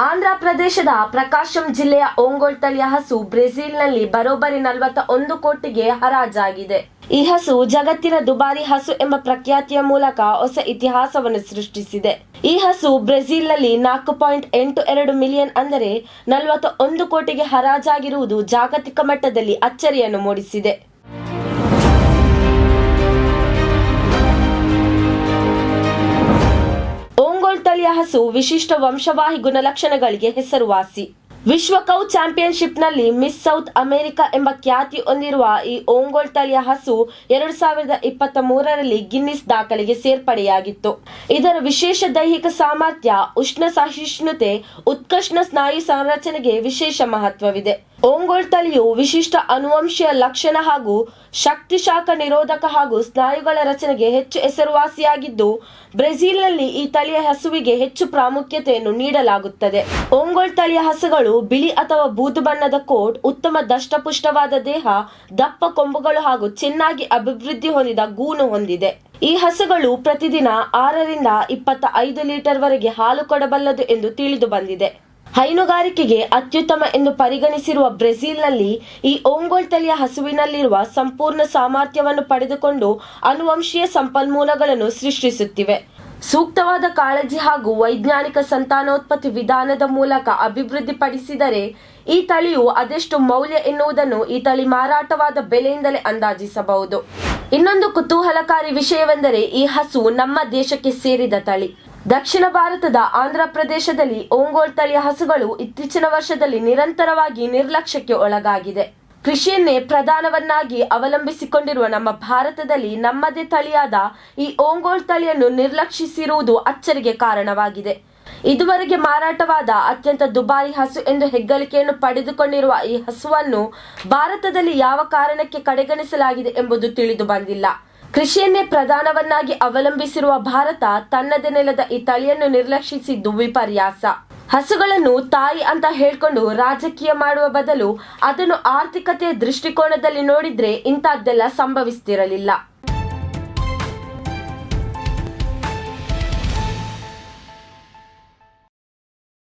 ಆಂಧ್ರ ಪ್ರದೇಶದ ಪ್ರಕಾಶಂ ಜಿಲ್ಲೆಯ ಓಂಗೋಲ್ ತಳಿಯ ಹಸು ಬ್ರೆಜಿಲ್ನಲ್ಲಿ ಬರೋಬ್ಬರಿ ನಲವತ್ತ ಒಂದು ಕೋಟಿಗೆ ಹರಾಜಾಗಿದೆ. ಈ ಹಸು ಜಗತ್ತಿನ ದುಬಾರಿ ಹಸು ಎಂಬ ಪ್ರಖ್ಯಾತಿಯ ಮೂಲಕ ಹೊಸ ಇತಿಹಾಸವನ್ನು ಸೃಷ್ಟಿಸಿದೆ. ಈ ಹಸು ಬ್ರೆಜಿಲ್ನಲ್ಲಿ ನಾಲ್ಕು ಪಾಯಿಂಟ್ ಎಂಟು ಎರಡು ಮಿಲಿಯನ್ ಅಂದರೆ ನಲವತ್ತ ಒಂದು ಕೋಟಿಗೆ ಹರಾಜಾಗಿರುವುದು ಜಾಗತಿಕ ಮಟ್ಟದಲ್ಲಿ ಅಚ್ಚರಿಯನ್ನು ಮೂಡಿಸಿದೆ. ಹಸು ವಿಶಿಷ್ಟ ವಂಶವಾಹಿ ಗುಣಲಕ್ಷಣಗಳಿಗೆ ಹೆಸರುವಾಸಿ. ವಿಶ್ವ ಕೌ ಚಾಂಪಿಯನ್ಶಿಪ್ನಲ್ಲಿ ಮಿಸ್ ಸೌತ್ ಅಮೆರಿಕ ಎಂಬ ಖ್ಯಾತಿ ಹೊಂದಿರುವ ಈ ಓಂಗೋಲ್ ತಳಿಯ ಹಸು ಎರಡು ಸಾವಿರದ ಇಪ್ಪತ್ತ ಮೂರರಲ್ಲಿ ಗಿನ್ನಿಸ್ ದಾಖಲೆಗೆ ಸೇರ್ಪಡೆಯಾಗಿತ್ತು. ಇದರ ವಿಶೇಷ ದೈಹಿಕ ಸಾಮರ್ಥ್ಯ ಉಷ್ಣ ಸಹಿಷ್ಣುತೆ ಉತ್ಕೃಷ್ಣ ಸ್ನಾಯು ಸಂರಚನೆಗೆ ವಿಶೇಷ ಮಹತ್ವವಿದೆ. ಓಂಗೋಲ್ ತಳಿಯು ವಿಶಿಷ್ಟ ಅನುವಂಶೀಯ ಲಕ್ಷಣ ಹಾಗೂ ಶಕ್ತಿ ಶಾಖ ನಿರೋಧಕ ಹಾಗೂ ಸ್ನಾಯುಗಳ ರಚನೆಗೆ ಹೆಚ್ಚು ಹೆಸರುವಾಸಿಯಾಗಿದ್ದು, ಬ್ರೆಜಿಲ್ನಲ್ಲಿ ಈ ತಳಿಯ ಹಸುವಿಗೆ ಹೆಚ್ಚು ಪ್ರಾಮುಖ್ಯತೆಯನ್ನು ನೀಡಲಾಗುತ್ತದೆ. ಓಂಗೋಲ್ ತಳಿಯ ಹಸುಗಳು ಬಿಳಿ ಅಥವಾ ಬೂದು ಬಣ್ಣದ ಕೋಟ್, ಉತ್ತಮ ದಷ್ಟಪುಷ್ಟವಾದ ದೇಹ, ದಪ್ಪ ಕೊಂಬುಗಳು ಹಾಗೂ ಚೆನ್ನಾಗಿ ಅಭಿವೃದ್ಧಿ ಹೊಂದಿದ ಗೂನು ಹೊಂದಿದೆ. ಈ ಹಸುಗಳು ಪ್ರತಿದಿನ ಆರರಿಂದ ಇಪ್ಪತ್ತ ಐದು ಲೀಟರ್ ವರೆಗೆ ಹಾಲು ಕೊಡಬಲ್ಲದು ಎಂದು ತಿಳಿದು ಬಂದಿದೆ. ಹೈನುಗಾರಿಕೆಗೆ ಅತ್ಯುತ್ತಮ ಎಂದು ಪರಿಗಣಿಸಿರುವ ಬ್ರೆಜಿಲ್ನಲ್ಲಿ ಈ ಓಂಗೋಲ್ ತಳಿಯ ಹಸುವಿನಲ್ಲಿರುವ ಸಂಪೂರ್ಣ ಸಾಮರ್ಥ್ಯವನ್ನು ಪಡೆದುಕೊಂಡು ಅನುವಂಶೀಯ ಸಂಪನ್ಮೂಲಗಳನ್ನು ಸೃಷ್ಟಿಸುತ್ತಿವೆ. ಸೂಕ್ತವಾದ ಕಾಳಜಿ ಹಾಗೂ ವೈಜ್ಞಾನಿಕ ಸಂತಾನೋತ್ಪತ್ತಿ ವಿಧಾನದ ಮೂಲಕ ಅಭಿವೃದ್ಧಿಪಡಿಸಿದರೆ ಈ ತಳಿಯು ಅದೆಷ್ಟು ಮೌಲ್ಯ ಎನ್ನುವುದನ್ನು ಈ ತಳಿ ಮಾರಾಟವಾದ ಬೆಲೆಯಿಂದಲೇ ಅಂದಾಜಿಸಬಹುದು. ಇನ್ನೊಂದು ಕುತೂಹಲಕಾರಿ ವಿಷಯವೆಂದರೆ ಈ ಹಸು ನಮ್ಮ ದೇಶಕ್ಕೆ ಸೇರಿದ ತಳಿ. ದಕ್ಷಿಣ ಭಾರತದ ಆಂಧ್ರ ಪ್ರದೇಶದಲ್ಲಿ ಓಂಗೋಲ್ ತಳಿಯ ಹಸುಗಳು ಇತ್ತೀಚಿನ ವರ್ಷದಲ್ಲಿ ನಿರಂತರವಾಗಿ ನಿರ್ಲಕ್ಷ್ಯಕ್ಕೆ ಒಳಗಾಗಿದೆ. ಕೃಷಿಯನ್ನೇ ಪ್ರಧಾನವನ್ನಾಗಿ ಅವಲಂಬಿಸಿಕೊಂಡಿರುವ ನಮ್ಮ ಭಾರತದಲ್ಲಿ ನಮ್ಮದೇ ತಳಿಯಾದ ಈ ಓಂಗೋಲ್ ತಳಿಯನ್ನು ನಿರ್ಲಕ್ಷಿಸಿರುವುದು ಅಚ್ಚರಿಗೆ ಕಾರಣವಾಗಿದೆ. ಇದುವರೆಗೆ ಮಾರಾಟವಾದ ಅತ್ಯಂತ ದುಬಾರಿ ಹಸು ಎಂದು ಹೆಗ್ಗಳಿಕೆಯನ್ನು ಪಡೆದುಕೊಂಡಿರುವ ಈ ಹಸುವನ್ನು ಭಾರತದಲ್ಲಿ ಯಾವ ಕಾರಣಕ್ಕೆ ಕಡೆಗಣಿಸಲಾಗಿದೆ ಎಂಬುದು ತಿಳಿದು ಬಂದಿಲ್ಲ. ಕೃಷಿಯನ್ನೇ ಪ್ರಧಾನವನ್ನಾಗಿ ಅವಲಂಬಿಸಿರುವ ಭಾರತ ತನ್ನದೇ ನೆಲದ ಈ ತಳಿಯನ್ನು ನಿರ್ಲಕ್ಷಿಸಿದ್ದು ವಿಪರ್ಯಾಸ. ಹಸುಗಳನ್ನು ತಾಯಿ ಅಂತ ಹೇಳ್ಕೊಂಡು ರಾಜಕೀಯ ಮಾಡುವ ಬದಲು ಅದನ್ನು ಆರ್ಥಿಕತೆಯ ದೃಷ್ಟಿಕೋನದಲ್ಲಿ ನೋಡಿದ್ರೆ ಇಂಥದ್ದೆಲ್ಲ ಸಂಭವಿಸ್ತಿರಲಿಲ್ಲ.